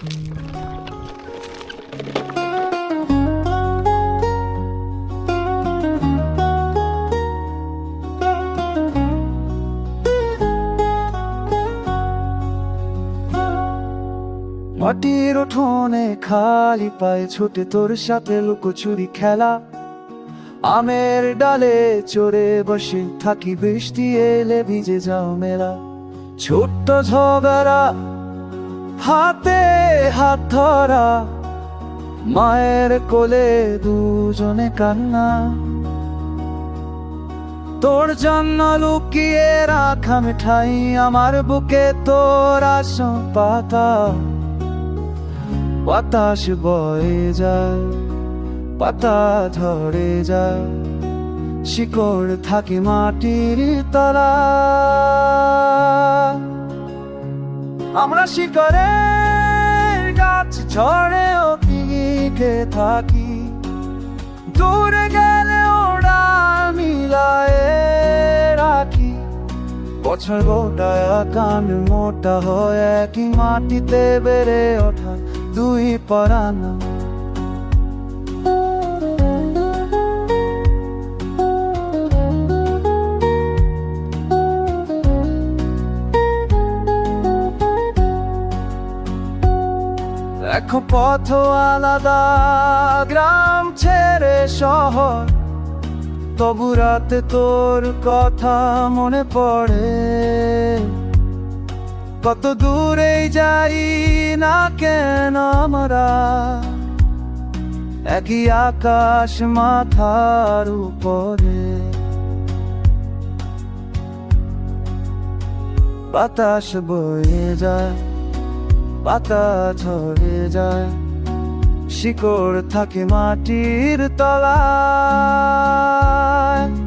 মাটির উঠোনে খালি পায়ে ছুটে তোর সাথে লুকোচুরি খেলা। আমের ডালে চড়ে বসে থাকি বৃষ্টি এলে ভিজে যাও মেলা। ছোট্ট ঝগড়া হাতে হাত ধরা, মায়ের কোলে দুজনে কান্না। তোর জন্য লুকিয়ে রাখা মিঠাই আমার বুকে, তোর আসন পাতা। বাতাস বয়ে যায়, পাতা ঝরে যায়, শিকড় থাকে মাটির তলা আমরা শিকারের গাছ ঝড়েও পিকে থাকি। দূরে গেলে ওরা মিলায় রাখি। বছর গোটায় কান মোটা হয় একই মাটিতে বেড়ে ওঠা দুই পরানা দেখো পথ আলাদা, গ্রাম ছেড়ে শহর। তবু রাতে তোর কথা মনে পড়ে। কত দূরে যাই না কেন আমরা? একই আকাশ মাথার উপরে। বাতাস বয়ে যায়। পাতা ঝরে যায়। শিকড় থাকে মাটির তলায়।